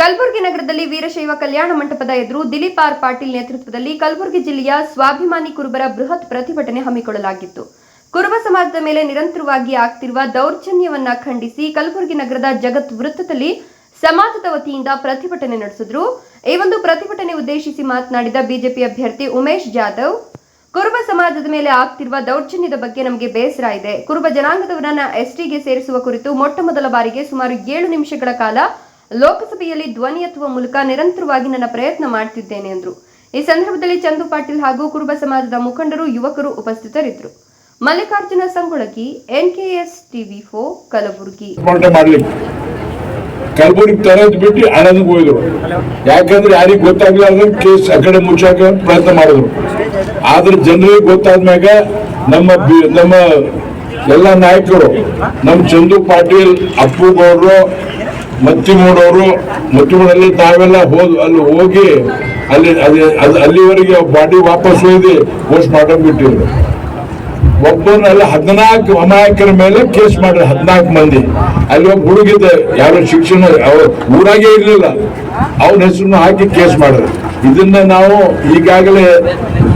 ಕಲಬುರಗಿ ನಗರದಲ್ಲಿ ವೀರಶೈವ ಕಲ್ಯಾಣ ಮಂಟಪದ ಎದುರು ದಿಲೀಪ್ ಆರ್ ಪಾಟೀಲ್ ನೇತೃತ್ವದಲ್ಲಿ ಕಲಬುರಗಿ ಜಿಲ್ಲೆಯ ಸ್ವಾಭಿಮಾನಿ ಕುರುಬರ ಬೃಹತ್ ಪ್ರತಿಭಟನೆ ಹಮ್ಮಿಕೊಳ್ಳಲಾಗಿತ್ತು. ಕುರುಬ ಸಮಾಜದ ಮೇಲೆ ನಿರಂತರವಾಗಿ ಆಗ್ತಿರುವ ದೌರ್ಜನ್ಯವನ್ನ ಖಂಡಿಸಿ ಕಲಬುರಗಿ ನಗರದ ಜಗತ್ ವೃತ್ತದಲ್ಲಿ ಸಮಾಜದ ವತಿಯಿಂದ ಪ್ರತಿಭಟನೆ ನಡೆಸಿದ್ರು. ಈ ಒಂದು ಪ್ರತಿಭಟನೆ ಉದ್ದೇಶಿಸಿ ಮಾತನಾಡಿದ ಬಿಜೆಪಿ ಅಭ್ಯರ್ಥಿ ಉಮೇಶ್ ಜಾಧವ್, ಕುರುಬ ಸಮಾಜದ ಮೇಲೆ ಆಗ್ತಿರುವ ದೌರ್ಜನ್ಯದ ಬಗ್ಗೆ ನಮಗೆ ಬೇಸರ ಇದೆ. ಕುರುಬ ಜನಾಂಗದವರನ್ನ ಎಸ್ಟಿಗೆ ಸೇರಿಸುವ ಕುರಿತು ಮೊಟ್ಟ ಮೊದಲ ಬಾರಿಗೆ ಸುಮಾರು ಏಳು ನಿಮಿಷಗಳ ಕಾಲ ಲೋಕಸಭೆಯಲ್ಲಿ ಧ್ವನಿ ಎತ್ತುವ ಮೂಲಕ ನಿರಂತರವಾಗಿ ನನ್ನ ಪ್ರಯತ್ನ ಮಾಡ್ತಿದ್ದೇನೆ ಎಂದರು ಈ ಸಂದರ್ಭದಲ್ಲಿ ಚಂದು ಪಾಟೀಲ್ ಹಾಗೂ ಕುರುಬ ಸಮಾಜದ ಮುಖಂಡರು, ಯುವಕರು ಉಪಸ್ಥಿತರಿದ್ದರು. ಮಲ್ಲಿಕಾರ್ಜುನ ಸಂಗೊಳಗಿ ಎನ್ಕೆಎಸ್ ಟಿವಿ ಫೋ, ಕಲಬುರಗಿ. ಕಲಬುರಗಿ ತರದ್ ಬಿಟ್ಟು ಹಣದ ಹೋಯ್ದ್ರು ಯಾಕಂದ್ರೆ ಯಾರಿಗ್ ಗೊತ್ತಾಗ್ಲಾರ್ದ ಕೇಸ್ ಆ ಕಡೆ ಮುಚ್ಚಾಕ ಪ್ರಯತ್ನ ಮಾಡಿದ್ರು. ಆದ್ರೆ ಜನರಿಗೆ ಗೊತ್ತಾದ್ಮ್ಯಾಗ ನಮ್ಮ ನಮ್ಮ ಎಲ್ಲ ನಾಯಕರು, ನಮ್ಮ ಚಂದು ಪಾಟೀಲ್, ಅಪ್ಪು ಗೌಡ್ರು ಮತ್ತಿಮೂಡವರು ಮತ್ತಿಮೂಡಲ್ಲಿ ತಾವೆಲ್ಲ ಹೋದ್ ಅಲ್ಲಿ ಹೋಗಿ ಅಲ್ಲಿ ಅಲ್ಲಿ- ಅಲ್ಲಿವರೆಗೆ ಬಾಡಿ ವಾಪಸ್ ಹೋಗಿ ಪೋಸ್ಟ್ ಮಾರ್ಟಮ್ ಬಿಟ್ಟಿದ್ರು. ಒಬ್ಬರನ್ನೆಲ್ಲ ಹದಿನಾಲ್ಕು ಅಮಾಯಕರ ಮೇಲೆ ಕೇಸ್ ಮಾಡ್ರಿ ಹದಿನಾಲ್ಕು ಮಂದಿ. ಅಲ್ಲಿ ಒಬ್ಬ ಹುಡುಗಿದ್ದ, ಯಾರೋ ಶಿಕ್ಷಣ ಊರಾಗೆ ಇರಲಿಲ್ಲ. ಅವನ ಹೆಸರನ್ನು ಹಾಕಿ ಕೇಸ್ ಮಾಡಿದ್ರು. ಇದನ್ನ ನಾವು ಈಗಾಗಲೇ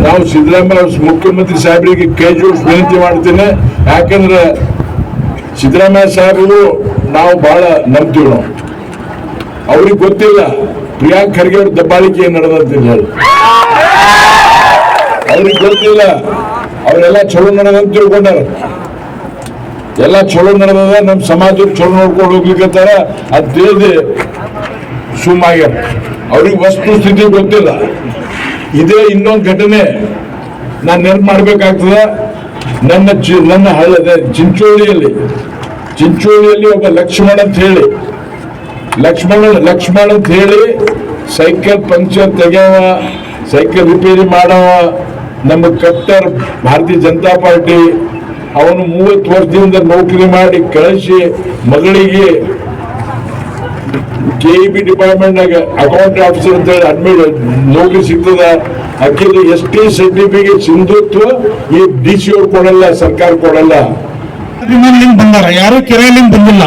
ನಾವು ಸಿದ್ದರಾಮಯ್ಯ ಮುಖ್ಯಮಂತ್ರಿ ಸಾಹೇಬರಿಗೆ ಕೈ ವಿನಂತಿ ಮಾಡ್ತೀನಿ. ಯಾಕಂದ್ರೆ ಸಿದ್ದರಾಮಯ್ಯ ಸಾಹೇಬರು ನಾವು ಬಹಳ ನಂಬ್ತೀವಿ ನಾವು ಅವ್ರಿಗೆ ಗೊತ್ತಿಲ್ಲ, ಪ್ರಿಯಾಂಕ್ ಖರ್ಗೆ ಅವ್ರ ದಬ್ಬಾಳಿಕೆ ಏನ್ ನಡೆದಂತ ಹೇಳಿ. ಅವ್ರಿಗೆ ಗೊತ್ತಿಲ್ಲ, ಅವರೆಲ್ಲ ಚಲೋ ನಡೆದಂತ ತಿಳ್ಕೊಂಡಾರ. ಎಲ್ಲ ಚಲೋ ನಡೆದ ನಮ್ಮ ಸಮಾಜ ಚಲೋ ನೋಡ್ಕೊಂಡು ಹೋಗ್ಲಿಕ್ಕಂತಾರ ಅದ್ ತಿಳಿದು ಸುಮ್ಮಾಗ್ಯಾರ. ಅವ್ರಿಗೆ ವಸ್ತು ಸ್ಥಿತಿ ಗೊತ್ತಿಲ್ಲ. ಇದೇ ಇನ್ನೊಂದು ಘಟನೆ ನಾನು ನೆನಪು ಮಾಡ್ಬೇಕಾಗ್ತದ. ನನ್ನ ನನ್ನ ಹಳ್ಳ ಚಿಂಚೋಳಿಯಲ್ಲಿ. ಚಿಂಚೋಳಿಯಲ್ಲಿ ಒಬ್ಬ ಲಕ್ಷ್ಮಣ ಅಂತ ಹೇಳಿ. ಲಕ್ಷ್ಮಣ ಲಕ್ಷ್ಮಣ ಅಂತ ಹೇಳಿ ಸೈಕಲ್ ಪಂಕ್ಚರ್ ತೆಗೆಯವ, ಸೈಕಲ್ ರಿಪೇರಿ ಮಾಡವ, ನಮ್ಮ ಕಟ್ಟರ್ ಭಾರತೀಯ ಜನತಾ ಪಾರ್ಟಿ ಅವನು ಮೂವತ್ತು ವರ್ಷದಿಂದ ನೌಕರಿ ಮಾಡಿ ಕಳಿಸಿ ಮಗಳಿಗೆ ಕೆ ಇ ಬಿ ಡಿಪಾರ್ಟ್ಮೆಂಟ್ನಾಗ ಅಕೌಂಟ್ ಆಫೀಸರ್ ಅಂತ ಹೇಳಿ ಅಡ್ಮಿಟ್ ನೌಕರಿ ಸಿಗ್ತದ. ಅಕ್ಕಿ ಎಸ್ ಟಿ ಸರ್ಟಿಫಿಕೇಟ್ ಸಿಂಧುತ್ವ, ಈ ಡಿ ಸಿ ಕೊಡಲ್ಲ, ಸರ್ಕಾರ ಕೊಡಲ್ಲ. ಅಭಿಮಾನಿಗಳಿಂದ ಬಂದಾರ. ಯಾರು ಕೆರೆಯಲ್ಲಿಂದ ಬಂದಿಲ್ಲ.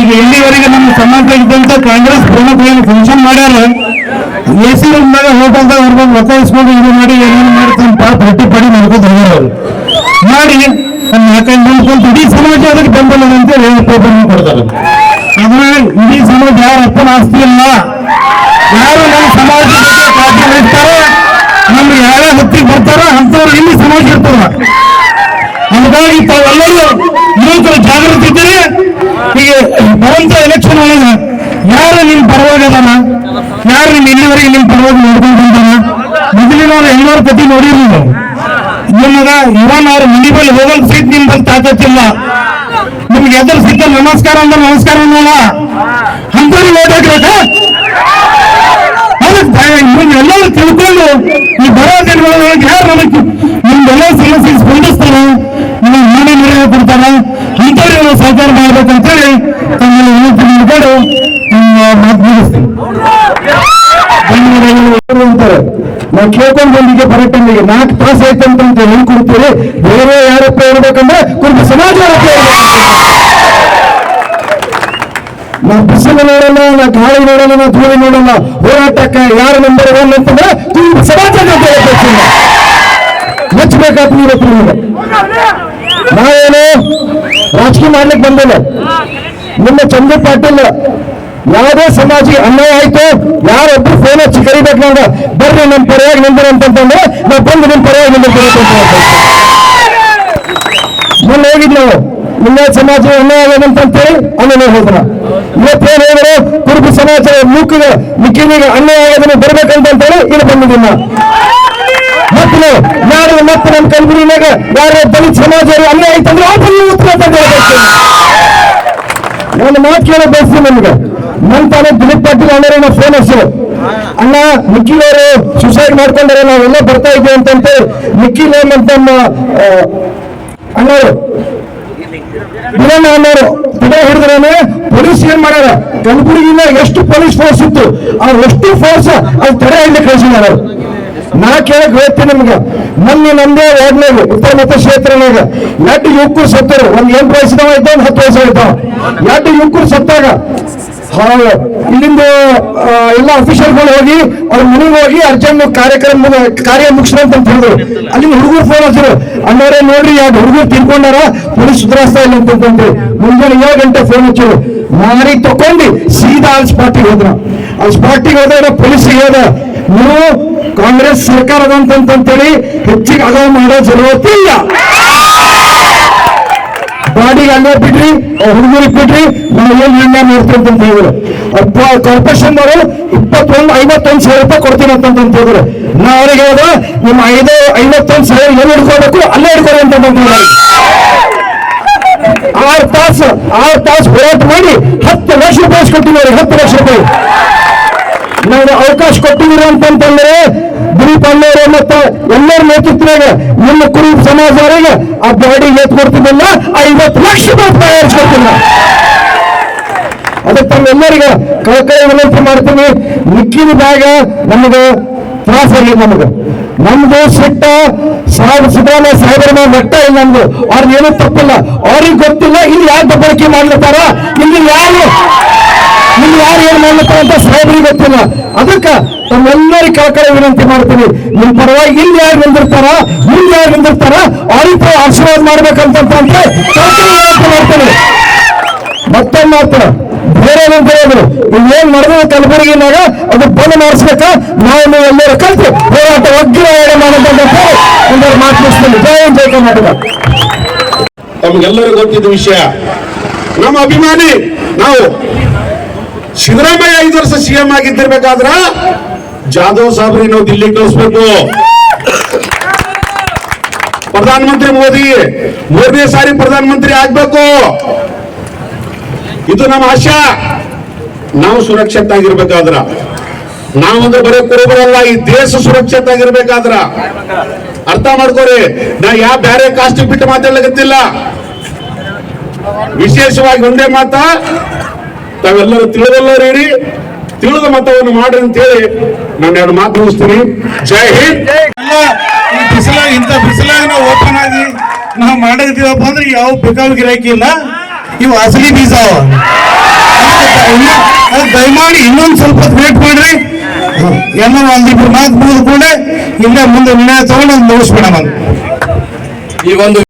ಈಗ ಎಲ್ಲಿವರೆಗೆ ನಮ್ಮ ಇದ್ದಂತ ಕಾಂಗ್ರೆಸ್ ಪ್ರಮುಖವಾಗಿ ಫಂಕ್ಷನ್ ಮಾಡ್ಯಾರ, ಎ ಸಿ ರೂಮ್ನಾಗ ಹೋಟೆಲ್ದಾಗ ಅವ್ರನ್ನ ಒತ್ತಾಯಿಸ್ಕೊಂಡು ಇದು ಮಾಡಿ ಏನೇನು ಮಾಡಿ ತಮ್ಮ ಪಾಪ ರೊಟ್ಟಿ ಪಡಿ ಮಾಡ್ಕೊಂಡು ಮಾಡಿ ನಮ್ಮ ನಾಲ್ಕೈದು ನಿಮಿಷ ಇಡೀ ಸಮಾಜ ಅದಕ್ಕೆ ಬೆಂಬಲ ಅಂತೇಳಿ ಪೇಪರ್ ಕೊಡ್ತಾರೆ. ಆದ್ರೆ ಇಡೀ ಸಮಾಜ ಯಾರ ಅಪ್ಪನ ಆಸ್ತಿ ಇಲ್ಲ. ಯಾರು ನಮ್ಮ ಬಗ್ಗೆ ಕಾಳಜಿ ವಹಿಸ್ತಾರೋ ನಮ್ಗೆ ಯಾರೇ ಹತ್ತಿಗೆ ಬರ್ತಾರೋ ಅಂಥವ್ರು ಇಲ್ಲಿ ಸಮಾಜ ಇರ್ತಾರ. ಹಾಗಾಗಿ ತಾವೆಲ್ಲರೂ ಯುವಕರು ಜಾಗೃತಿ ಇದ್ದೀರಿ ಈಗ ಬರುವಂತ ಎಲೆಕ್ಷನ್ ಒಳಗೆ ಯಾರು ನಿಮ್ ಪರವಾಗಿ ಅದಾನ ಯಾರು ನಿಮ್ ಇಲ್ಲಿವರೆಗೆ ನಿಮ್ ಪರವಾಗಿ ನೋಡ್ಕೊಂಡಿದ್ದಾನ ಮೊದಲಿನವ್ರು ಎಲ್ಲರ ಪತಿ ನೋಡಿರಿ ನೀವು ನಿಮಗ ಇವನ್ ಅವ್ರ ಮನಿ ಬಳಿ ಹೋಗಲ್ ಸಹಿತ ನಿಮ್ ಬಂದ್ ತಾಕತ್ತಿಲ್ಲ. ನಿಮ್ಗೆ ಎದುರು ಸಿಕ್ಕ ನಮಸ್ಕಾರ ಅಂದ್ರೆ ನಮಸ್ಕಾರ ಅನ್ನೋಲ್ಲ. ಅಂತವ್ರಿಗೆ ಅದಕ್ಕೆ ಎಲ್ಲರೂ ತಿಳ್ಕೊಂಡು ಈ ಬರೋ ಕೇಳ್ಕೊಂಡು ಬಂದಿದ್ದೆ ಪರ್ಯಟನೆಗೆ ನಾಲ್ಕು ತಾಸು ಆಯ್ತು ಅಂತ ಹೇಳಿ ಕೊಡ್ತೀವಿ ಬೇರೆ ಯಾರಪ್ಪ ಇರ್ಬೇಕಂದ್ರೆ ಕುರುಬ ಸಮಾಜ ನಾ ಬಿಸಿಲು ನೋಡಲ್ಲ ನಾ ಗಾಳಿ ನೋಡಲ್ಲ ನಾ ಧೂಳಿ ನೋಡಲ್ಲ. ಹೋರಾಟಕ್ಕೆ ಯಾರು ನಂಬರ್ ಒನ್ ಅಂತಂದ್ರೆ ಕುರುಬ ಸಮಾಜ. ಮೆಚ್ಚಬೇಕಾಗ್ತದೆ ಇವತ್ತು ನಿಮಗೆ ನಾವೇನು ರಾಜಕೀಯ ಮಾಡ್ಲಿಕ್ಕೆ ಬಂದಿಲ್ಲ. ನಿಮ್ಮ ಚಂದ್ರ ಪಾಟೀಲ್ ಯಾವುದೇ ಸಮಾಜಿಗೆ ಅನ್ಯಾಯ ಆಯ್ತು, ಯಾರೊಬ್ರು ಫೋನ್ ಹಚ್ಚಿ ಕರಿಬೇಕು ನಮ್ಗೆ ಬರ್ರಿ ನಮ್ಮ ಪರವಾಗಿ ನಿಂತರ ಅಂತಂದ್ರೆ ನಾವು ಬಂದು ನಿಮ್ಮ ಪರವಾಗಿ ನಿಂದಿರ್ಬೇಕು. ಮೊನ್ನೆ ಹೋಗಿದ್ ನಾವು. ನಿಮ್ಮ ಸಮಾಜ ಅನ್ಯಾಯ ಆಗದಂತಂತೇಳಿ ಹೇಳ್ತೀನಿ ಹೋದ್ರ. ಇವತ್ತೇನು ಹೇಳಿದ್ರು? ಕುರುಬ ಸಮಾಜ ಮೂಕಿಗೆ, ಮಿಕ್ಕಿನಿಗೆ ಅನ್ಯಾಯ ಆಗೋದನ್ನು ಬರ್ಬೇಕಂತೇಳಿ ಇಲ್ಲಿ ಬಂದಿದ್ದೀನಿ ನಾವು. ಮತ್ತೆ ನಾವು ನಾಳೆ ಮತ್ತೆ ನಮ್ಮ ಕಲಬುರಗಿನಾಗ ಯಾರು ದಲಿತ ಸಮಾಜ ಅನ್ಯಾಯ ಆಯ್ತಂದ್ರೆ ಬಂದು ಉತ್ತರ ತಂದು. ಒಂದು ಮಾತು ಕೇಳೋ ಬಯಸ್ತೀನಿ ನಿಮ್ಗೆ. ತಾನೇ ದಿಲೀಪ್ ಪಾಟೀಲ್ ಅಣ್ಣರೇ ನಾವು ಫೋನ್ ಹಚ್ಚಿದ್ರು ಅಣ್ಣ ನಿಖಿಲ್ ಅವರು ಸುಸೈಡ್ ಮಾಡ್ಕೊಂಡಾರೆ ನಾವೆಲ್ಲ ಬರ್ತಾ ಇದ್ದೀವಿ ಅಂತಂತೆ. ನಿಖಿಲ್ ಅಂತ ನಮ್ಮ ಆ, ಅಣ್ಣವರು. ಬಿರಣ್ಣ ಅಣ್ಣವರು. ಹಿಡಿದ್ರೆ ಪೊಲೀಸ್ ಏನ್ ಮಾಡ್ಯಾರ? ಕಲಬುರಗಿನ ಎಷ್ಟು ಪೊಲೀಸ್ ಫೋರ್ಸ್ ಇತ್ತು? ಆ ಎಷ್ಟು ಫೋರ್ಸ್ ಅದು ತಡೆ ಹಿಡಿದು ಕಳಿಸಿದಾರ ನಾ ಕೇಳಕ್ ಹೇಳ್ತೀನಿ ನಿಮ್ಗೆ. ಮೊನ್ನೆ ನಮ್ದೇ ವಾರ್ಡ್ನಾಗ ಉತ್ತರ ಮತ ಕ್ಷೇತ್ರನಾಗ ಎರಡು ಯುವಕರು ಸತ್ತರು. ಒಂದ್ ಎಂಟು ವಯಸ್ಸಿನವ ಒಂದ್ ಹತ್ತು ವಯಸ್ಸು ಇದ್ದಾವ ಎರಡು ಯುವಕರು ಸತ್ತಾಗ. ಇಲ್ಲಿಂದ ಎಲ್ಲ ಅಫಿಷಿಯಲ್ಗಳು ಹೋಗಿ, ಅವ್ರ ಮನೆಗೆ ಹೋಗಿ ಅರ್ಜೆಂಟ್ ಕಾರ್ಯಕ್ರಮ ಕಾರ್ಯ ಮುಗಿಸ್ರಿ ಅಂತ ಹೇಳಿದ್ರು. ಅಲ್ಲಿಂದ ಹುಡುಗರು ಫೋನ್ ಹಚ್ಚಿರು ಅಣ್ಣವ್ರೆ ನೋಡ್ರಿ, ಯಾವ್ದು ಹುಡುಗರು ತಿನ್ಕೊಂಡಾರ ಪೊಲೀಸ್ ಸುಧಾರಿಸ್ತಾ ಇಲ್ಲ ಅಂತಂದ್ರೆ ಮುಂಜಾನೆ ಏಳು ಗಂಟೆ ಫೋನ್ ಹಚ್ಚಿದ್ರು. ಮಾರಿ ತಕೊಂಡಿ ಸೀದಾ ಅಲ್ಲಿ ಸ್ಪಾಟಿಗೆ ಹೋದ್ರ. ಅಲ್ಲಿ ಸ್ಪಾಟಿಗೆ ಹೋದಾಗ ಪೊಲೀಸ್ ಹೋದ ನೀವು ಕಾಂಗ್ರೆಸ್ ಸರ್ಕಾರದಂತಂತೇಳಿ ಹೆಚ್ಚಿಗೆ ಆಗೋ ಮಾಡೋ ಜರುರತೆ ಇಲ್ಲ. ಬಾಡಿಗೆ ಅಲ್ಲೇ ಬಿಡ್ರಿ ಹುಡುಗರಿಗೆ ಬಿಡ್ರಿ ನಾವು ಏನ್ ನಿರ್ಣಯ ಮಾಡ್ತೀವಿ ಅಂತ ಹೇಳಿದ್ರು. ಕಾರ್ಪೊರೇಷನ್ ಅವರು ಇಪ್ಪತ್ತೊಂದು, ಐವತ್ತೊಂದು ಸಾವಿರ ರೂಪಾಯಿ ಕೊಡ್ತೀನಿ ಅಂತಂತ ಹೇಳಿದ್ರು. ನಾ ಅವ್ರಿಗೆ ಹೇಳಿದ, ನಿಮ್ಮ ಐದು, ಐವತ್ತೊಂದು ಸಾವಿರ ಎಲ್ಲಿ ಹಿಡ್ಕೋಬೇಕು ಅಲ್ಲೇ ಹಿಡ್ಕೊಡಿ ಅಂತ ಆರು ತಾಸು ಆರು ತಾಸು ಹೋರಾಟ ಮಾಡಿ ಹತ್ತು ಲಕ್ಷ ರೂಪಾಯಿ ಕೊಟ್ಟಿದ್ದಾರೆ ಹತ್ತು ಲಕ್ಷ ರೂಪಾಯಿ. ನಾವು ಅವಕಾಶ ಕೊಟ್ಟಿದ್ದೀರಿ ಅಂತಂತಂದ್ರೆ ಗುರುಪಣ್ಣವರು ಮತ್ತೆ ಎಲ್ಲರ ನೇತೃತ್ವದಾಗ ನಿಮ್ಮ ಕುರಿ ಸಮಾಜದವರಿಗೆ ಆ ಗಾಡಿ ಎತ್ ಕೊಡ್ತಿದ್ದಿಲ್ಲ ಐವತ್ತು ಲಕ್ಷ ರೂಪಾಯಿ ಕೊಡ್ತಿಲ್ಲ ಅದಕ್ಕೆ ತಮ್ಮೆಲ್ಲರಿಗ ಕಳಕಳಿ ವಿನಂತಿ ಮಾಡ್ತೀನಿ. ಮಿಕ್ಕಿದ ಬ್ಯಾಗ ನಮಗೆ ತ್ರಾಸ ಆಗಿದೆ ನಮಗೆ. ನಮ್ದು ಸಿಟ್ಟ ಸಾಹೇಬ್ ಸಿದ್ದರಾಮಯ್ಯ ಸಾಹೇಬರ ಮೇಲೆ ಇಲ್ಲ ನಮ್ದು. ಅವ್ರದ್ದು ಏನೂ ತಪ್ಪಿಲ್ಲ. ಅವ್ರಿಗೆ ಗೊತ್ತಿಲ್ಲ, ಇಲ್ಲಿ ಯಾರು ದಬ್ಬಳಿಕೆ ಮಾಡ್ಲತ್ತಾರ ಇಲ್ಲಿ ಯಾರು ಇಲ್ಲಿ ಯಾರು ಏನ್ ಮಾಡ್ಲತ್ತಾರ ಅಂತ ಸಾಹೇಬರಿಗೆ ಗೊತ್ತಿಲ್ಲ. ಅದಕ್ಕೆ ತಮ್ಮೆಲ್ಲರಿಗೆ ಕಳಕಳಿ ವಿನಂತಿ ಮಾಡ್ತೀನಿ. ನಿಮ್ ಪರವಾಗಿ ಇಲ್ಲಿ ಯಾರು ಬಂದಿರ್ತಾರ, ಮುಂದೆ ಯಾರು ಬಂದಿರ್ತಾರ ಅವ್ರಿಗೆ ಆಶೀರ್ವಾದ ಮಾಡ್ಬೇಕಂತ ಅಂತ ಅಂತ ಮಾಡ್ತೀನಿ. ಮತ್ತೊಂದು ಮಾತ್ರ ಬೇರೆ ಏನಂತ ಹೇಳಿದ್ರು ಇಲ್ಲೇನ್ ನಡೆದ ಕಲಬುರಗಿನಾಗ ಅದು ಬಂದ್ ಮಾಡಿಸ್ಬೇಕ? ನಾವು ಎಲ್ಲರೂ ಕಲ್ತು ಹೋರಾಟ ಒಗ್ಗಿನ ಮಾಡಬೇಕಂತ ಮಾಡೋದಂತ ಒಂದು ಜಯ ಜಯ ಕರ್ನಾಟಕ. ತಮಗೆಲ್ಲರಿಗೂ ಗೊತ್ತಿದ್ದ ವಿಷಯ, ನಮ್ಮ ಅಭಿಮಾನಿ ನಾವು ಸಿದ್ದರಾಮಯ್ಯ ಐದು ವರ್ಷ ಸಿಎಂ ಆಗಿದ್ದಿರ್ಬೇಕಾದ್ರ ಜಾಧವ್ ಸಾಬ್ರಿ ನಾವು ದಿಲ್ಲಿ ಕಳಿಸ್ಬೇಕು. ಪ್ರಧಾನಮಂತ್ರಿ ಮೋದಿ, ಮೂರನೇ ಸಾರಿ ಪ್ರಧಾನಮಂತ್ರಿ ಆಗ್ಬೇಕು. ಇದು ನಮ್ಮ ಆಶಾ ನಾವು ಸುರಕ್ಷಿತ ಆಗಿರ್ಬೇಕಾದ್ರ ನಾವೊಂದು ಬರೀ ಕುರುಬರಲ್ಲ, ಈ ದೇಶ ಸುರಕ್ಷಿತ ಆಗಿರ್ಬೇಕಾದ್ರ ಅರ್ಥ ಮಾಡ್ಕೋರಿ, ನಾ ಯಾವ ಬ್ಯಾರೆ ಕಾಸ್ಟ್ ಬಿಟ್ಟು ಮಾತಾಡ್ಲಿಕ್ಕಿಲ್ಲ ವಿಶೇಷವಾಗಿ ಒಂದೇ ಮಾತ ತಾವೆಲ್ಲರೂ ತಿಳಿದಲ್ಲರಿರಿ ತಿಳಿದ ಮತವನ್ನು ಮಾಡ್ರಿ ಅಂತ ಹೇಳಿ ನಾನು ಎರಡು ಮಾತು ಮುಗಿಸ್ತೀನಿ. ಜೈ ಹಿಂದ್. ಅಲ್ಲ ಈ ಬಿಸಿಲಾಗ ಇಂಥ ಬಿಸಿಲಾಗ ನಾವು ಓಪನ್ ಆಗಿ ನಾವು ಮಾಡಿರ್ತೀವಪ್ಪ ಅಂದ್ರೆ ಯಾವ ಬೇಕಾವ್ ಗಿರಾಕಿ ಇಲ್ಲ. ಇವು ಅಸಲಿ ಬೀಜ ದಯಮಾಡಿ ಇನ್ನೊಂದು ಸ್ವಲ್ಪ ವೇಟ್ ಮಾಡ್ರಿ. ಎಲ್ಲ ಒಂದಿಬ್ರು ಮಾತು ಮುಗಿದುಕೊಂಡೆ. ಕೂಡ ಇಲ್ಲೇ ಮುಂದೆ ನಿರ್ಣಯ ತಗೊಂಡು ಮುಗಿಸ್ಬಿಡೋಣ. ಈ ಒಂದು